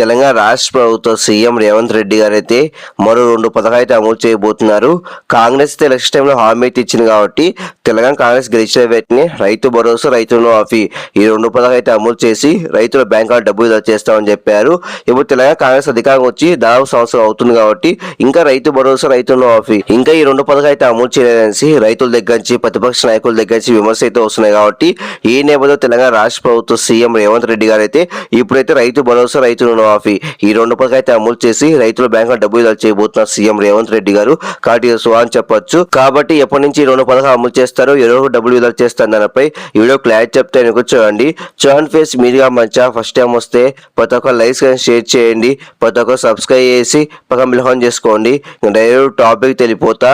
తెలంగాణ రాష్ట్ర ప్రభుత్వ సీఎం రేవంత్ రెడ్డి గారు అయితే మరో రెండు పథకాలు అయితే అమలు చేయబోతున్నారు. కాంగ్రెస్ అయితే ఎలక్షన్ టైంలో హామీ అయితే ఇచ్చింది కాబట్టి తెలంగాణ కాంగ్రెస్ గెలిచిన వెంటనే రైతు భరోసా రైతు మాఫీ ఈ రెండు పథకాలు అయితే అమలు చేసి రైతుల బ్యాంకులో డబ్బులు చేస్తామని చెప్పారు. ఇప్పుడు తెలంగాణ కాంగ్రెస్ అధికారం వచ్చి దాదాపు సంవత్సరం అవుతుంది కాబట్టి ఇంకా రైతు భరోసా రైతు మాఫీ ఇంకా ఈ రెండు పథకాలు అయితే అమలు చేయలేదనేసి రైతుల దగ్గర నుంచి ప్రతిపక్ష నాయకుల దగ్గర నుంచి విమర్శ అయితే వస్తున్నాయి కాబట్టి ఈ నేపథ్యంలో తెలంగాణ రాష్ట్ర ప్రభుత్వ సీఎం రేవంత్ రెడ్డి గారు అయితే ఇప్పుడైతే రైతు భరోసా రైతు రుణమాఫీ ఈ రెండు పథకాలైతే అమలు చేసి రైతుల బ్యాంకు డబ్బులు విడుదల చేయబోతున్నారు సీఎం రేవంత్ రెడ్డి గారు కార్టీఎస్ అని చెప్పొచ్చు. కాబట్టి ఎప్పటి నుంచి రెండు పథకాలు అమలు చేస్తారో ఎవరో డబ్బులు విడుదల చేస్తారు దానిపై ఈ వీడియో క్లారిటీ చెప్తే చూడండి చాన్ ఫేస్ మీరుగా మంచిగా ఫస్ట్ టైం వస్తే ప్రతి ఒక్క లైక్స్ కానీ షేర్ చేయండి ప్రతి ఒక్క సబ్స్క్రైబ్ చేసి పక్కన బిల్హాన్ చేసుకోండి. డైరెక్ట్ టాపిక్ తెలిపోతా.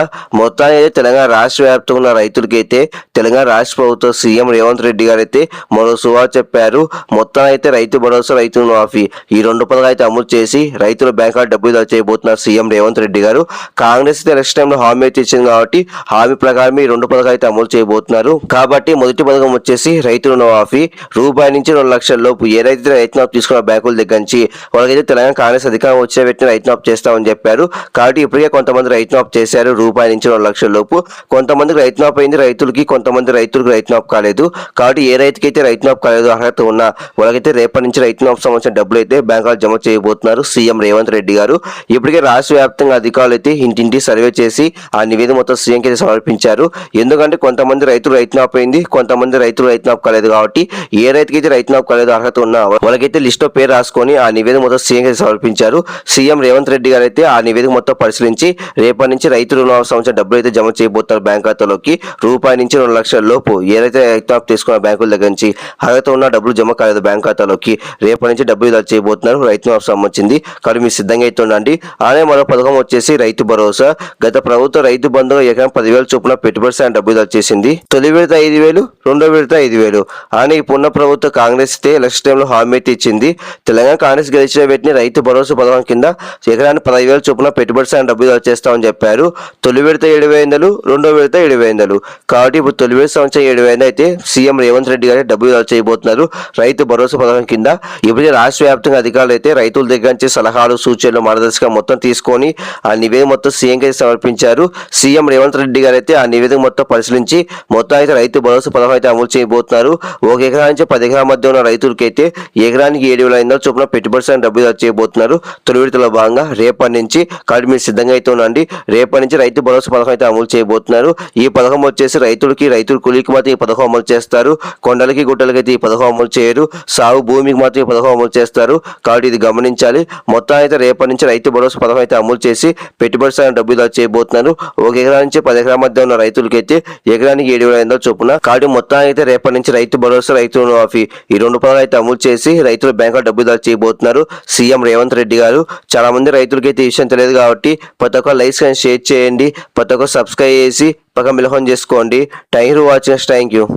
అయితే తెలంగాణ రాష్ట్ర వ్యాప్తంగా ఉన్న రైతులకైతే తెలంగాణ రాష్ట్ర ప్రభుత్వం సీఎం రేవంత్ రెడ్డి గారు అయితే మరో సువా చెప్పారు. మొత్తం అయితే రైతు భరోసా రైతు మాఫీ. ఈ రెండు పథకాలు అయితే అమలు చేసి రైతుల బ్యాంకులో డబ్బులు చేయబోతున్నారు సీఎం రేవంత్ రెడ్డి గారు. కాంగ్రెస్ అయితే ఎలక్షన్ టైంలో హామీ అయితే ఇచ్చింది కాబట్టి హామీ ప్రకారం ఈ రెండు పథకాలు అయితే అమలు చేయబోతున్నారు. కాబట్టి మొదటి పథకం వచ్చేసి రైతు రుణమాఫీ రూపాయి నుంచి రెండు లక్షల లోపు ఏ రైతు మాఫ్ తీసుకున్న బ్యాంకుల దగ్గర నుంచి వాళ్ళకైతే తెలంగాణ కాంగ్రెస్ అధికారం వచ్చే వ్యక్తిని రైతునాపు చేస్తామని చెప్పారు. కాబట్టి ఇప్పటికే కొంతమంది రైతు చేశారు రూపాయి నుంచి రెండు లక్షల లోపు. కొంతమందికి రైతు అయింది రైతులకి కొంతమంది రైతులకు రైతు కాలేదు. కాబట్టి ఏ రైతుకైతే రైతు కాలేదు అర్హత ఉన్న వాళ్ళకైతే రేపటి నుంచి రైతు సంబంధించిన డబ్బులు అయితే పుస్తకాలు జమ చేయబోతున్నారు సీఎం రేవంత్ రెడ్డి గారు. ఇప్పటికే రాష్ట్ర వ్యాప్తంగా అధికారులు అయితే ఇంటింటి సర్వే చేసి ఆ నివేదిక మొత్తం సీఎంకి సమర్పించారు. ఎందుకంటే కొంతమంది రైతులు రైతు అయింది కొంతమంది రైతులు రైతు కాలేదు కాబట్టి ఏ రైతుకైతే రైతు మాఫ్ కాలేదు అర్హత ఉన్నా వాళ్ళకైతే లిస్ట్లో పేరు రాసుకొని ఆ నివేదిక మొత్తం సీఎంకి సమర్పించారు. సీఎం రేవంత్ రెడ్డి గారు అయితే ఆ నివేదిక మొత్తం పరిశీలించి రేపటి నుంచి రైతు రుణమాఫీ డబ్బులు అయితే జమ చేయబోతారు బ్యాంక్ ఖాతాలోకి. రూపాయి నుంచి రెండు లక్షల లోపు ఏదైతే రైతు తీసుకున్న బ్యాంకుల దగ్గర నుంచి అర్హత ఉన్న డబ్బులు జమ కాలేదు బ్యాంక్ ఖాతాలోకి. రేపటి నుంచి డబ్బులు విడుదల చేయబోతున్నారు. రైతు మాఫ్ సంబంధించింది కాబట్టి మీరు సిద్ధంగా అయితే ఉండండి. అలానే మరో పథకం వచ్చేసి రైతు భరోసా. గత ప్రభుత్వ రైతు బంధువులు ఎకరం పదివేల చొప్పున పెట్టుబడి సాయం డబ్బు విడుదల తొలి విడత ఐదు వేలు రెండో విడత ఐదు వేలు. అలానే ఇప్పుడున్న ప్రభుత్వ కాంగ్రెస్ ఎలక్షన్ టైంలో హామీ అయితే ఇచ్చింది. తెలంగాణ కాంగ్రెస్ గెలిచిన వ్యక్తిని రైతు భరోసా పథకం కింద ఎకరానికి పదివేల చొప్పున పెట్టుబడి సాయం డబ్బు విడుదల చేస్తామని చెప్పారు. తొలి విడత ఏడు వేలు రెండో విడత ఏడు వేలు కాబట్టి ఇప్పుడు తొలి విడత సంవత్సరం ఏడు వేలు అయితే సీఎం రేవంత్ రెడ్డి గారు డబ్బు చేయబోతున్నారు. రైతు భరోసా పథకం కింద ఇప్పటికే రాష్ట్ర వ్యాప్తంగా అధికారులు అయితే రైతుల దగ్గర నుంచి సలహాలు సూచనలు మార్గదర్శకం మొత్తం తీసుకొని ఆ నివేదిక మొత్తం సీఎంకి సమర్పించారు. సీఎం రేవంత్ రెడ్డి గారు అయితే ఆ నివేదిక మొత్తం పరిశీలించి మొత్తం అయితే రైతు భరోసా పథకం అయితే అమలు చేయబోతున్నారు. ఒక ఎకరా నుంచి పది ఎకరా మధ్య ఉన్న రైతులకి అయితే ఎకరానికి ఏడు వేల ఐదు వందల చొప్పున పెట్టుబడి సాయం డబ్బులు చేయబోతున్నారు. తొలి విడతలో భాగంగా రేపటి నుంచి కాబట్టి మీరు సిద్ధంగా అయితే ఉండండి. రేపటి నుంచి రైతు భరోసా పథకం అయితే అమలు చేయబోతున్నారు. ఈ పథకం వచ్చేసి రైతులకి రైతులు కూలీకి మాత్రం ఈ పథకం అమలు చేస్తారు. కొండలకి గుట్టలకి అయితే ఈ పథకం అమలు చేయరు. సాగు భూమికి మాత్రం ఈ పథకం అమలు చేస్తారు. కాబట్టి ఇది గమనించాలి. మొత్తం అయితే రేపటి నుంచి రైతు భరోసా పథకం అయితే అమలు చేసి పెట్టుబడి సాయం డబ్బులు చేయబోతున్నారు. ఒక ఎకరా నుంచి పది ఎకరాల మధ్య ఉన్న రైతులకి అయితే ఎకరానికి ఏడు వేల ఐదు వందల చొప్పున. కాబట్టి మొత్తం అయితే రేపటి నుంచి రైతు భరోసా రైతు రుణమాఫీ ఈ రెండు పథకాలు అయితే అమలు చేసి రైతుల బ్యాంకులో డబ్బులు దాచి చేయబోతున్నారు. సీఎం రేవంత్ రెడ్డి గారు చాలా మంది రైతులకి అయితే ఈ విషయం తెలియదు కాబట్టి ప్రతి ఒక్క లైక్స్ కానీ షేర్ చేయండి. ప్రతి ఒక్క సబ్స్క్రైబ్ చేసి పక్క మిలహం చేసుకోండి. Thank you watching. Thank you.